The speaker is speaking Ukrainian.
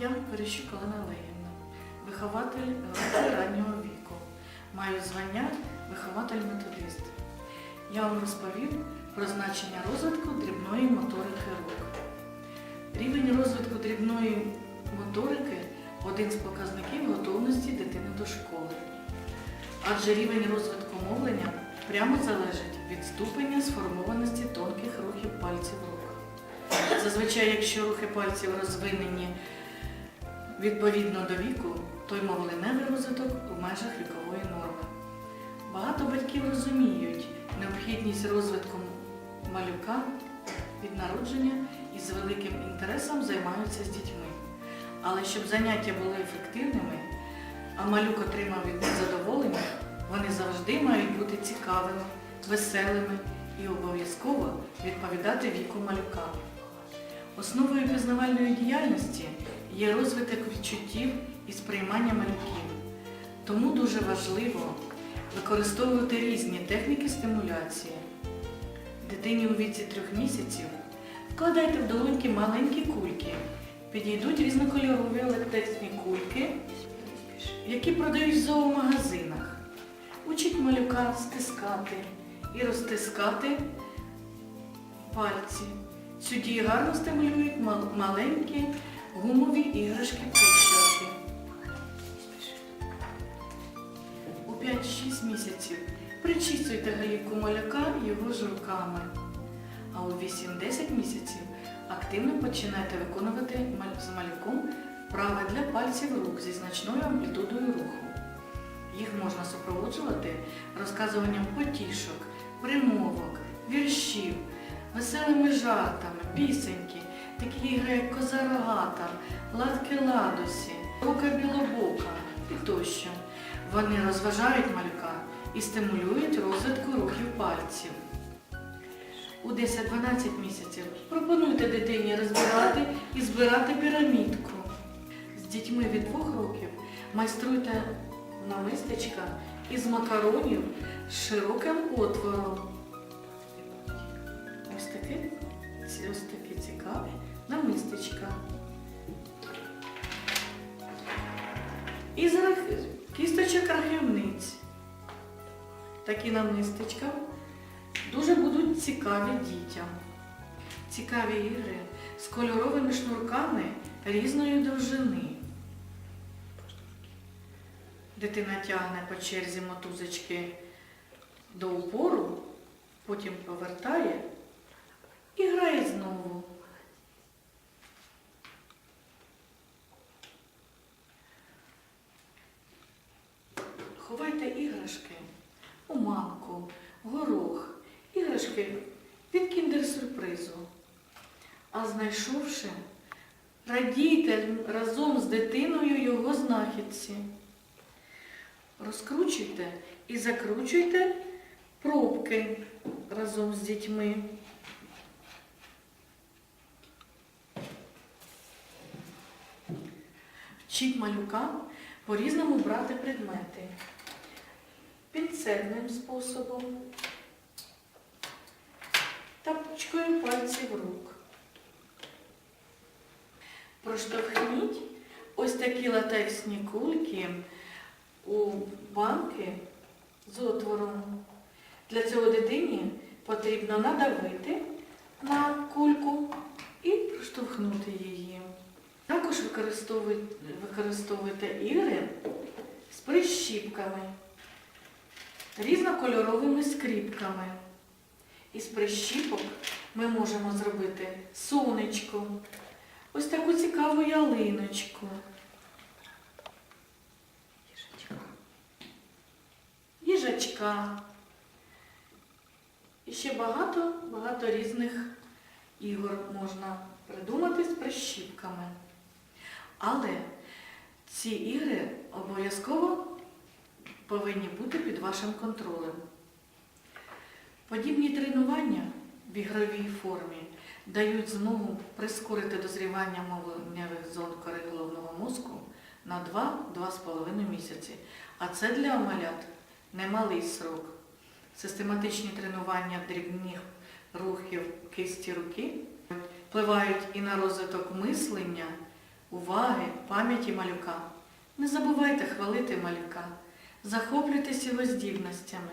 Я Перещук Олена Олегівна, вихователь раннього віку. Маю звання вихователь-методист. Я вам розповім про значення розвитку дрібної моторики рук. Рівень розвитку дрібної моторики один з показників готовності дитини до школи. Адже рівень розвитку мовлення прямо залежить від ступеня сформованості тонких рухів пальців рук. Зазвичай, якщо рухи пальців розвинені відповідно до віку, то й розвиток у межах вікової норми. Багато батьків розуміють необхідність розвитку малюка від народження і з великим інтересом займаються з дітьми. Але щоб заняття були ефективними, а малюк отримав від них задоволення, вони завжди мають бути цікавими, веселими і обов'язково відповідати віку малюка. Основою пізнавальної діяльності є розвиток відчуттів і сприймання малюків. Тому дуже важливо використовувати різні техніки стимуляції. Дитині у віці трьох місяців вкладайте в долоньки маленькі кульки. Підійдуть різнокольорові електексні кульки, які продають в зоомагазинах. Учіть малюка стискати і розтискати пальці. Цю дію гарно стимулюють маленькі гумові іграшки пищалки. У 5-6 місяців причісуйте голівку малюка його ж руками. А у 8-10 місяців активно починайте виконувати з малюком вправи для пальців рук зі значною амплітудою руху. Їх можна супроводжувати розказуванням потішок, примовок, віршів, веселими жартами, пісеньки, такі ігри, як коза рогата, ладки ладосі, рука білобока і тощо. Вони розважають малюка і стимулюють розвитку рухів пальців. У 10-12 місяців пропонуйте дитині розбирати і збирати пірамідку. З дітьми від 2 років майструйте намистечка із макаронів з широким отвором. Ці- ось такі цікаві намистечка. Із рах- кісточок рахівниць. Такі намистечка дуже будуть цікаві дітям. Цікаві ігри з кольоровими шнурками різної довжини. Дитина тягне по черзі мотузочки до упору, потім повертає і грає знову. Ховайте іграшки у манку, горох, іграшки від кіндер-сюрпризу. А знайшовши, радійте разом з дитиною його знахідці. Розкручуйте і закручуйте пробки разом з дітьми. Вчіть малюка по-різному брати предмети. Пінцетним способом, тапочкою пальців рук. Проштовхніть ось такі латексні кульки у банки з отвором. Для цього дитині потрібно надавити на кульку і проштовхнути її. Також використовуйте, використовуйте ігри з прищіпками, різнокольоровими скріпками. Із прищіпок ми можемо зробити сонечко, ось таку цікаву ялиночку. їжачка. І ще багато, багато різних ігор можна придумати з прищіпками. Але ці ігри обов'язково повинні бути під вашим контролем. Подібні тренування в ігровій формі дають змогу прискорити дозрівання мовленнєвих зон кори головного мозку на 2-2,5 місяці. А це для малят немалий срок. Систематичні тренування дрібних рухів кисті руки впливають і на розвиток мислення, уваги, пам'яті малюка. Не забувайте хвалити малюка, захоплюйтесь його здібностями.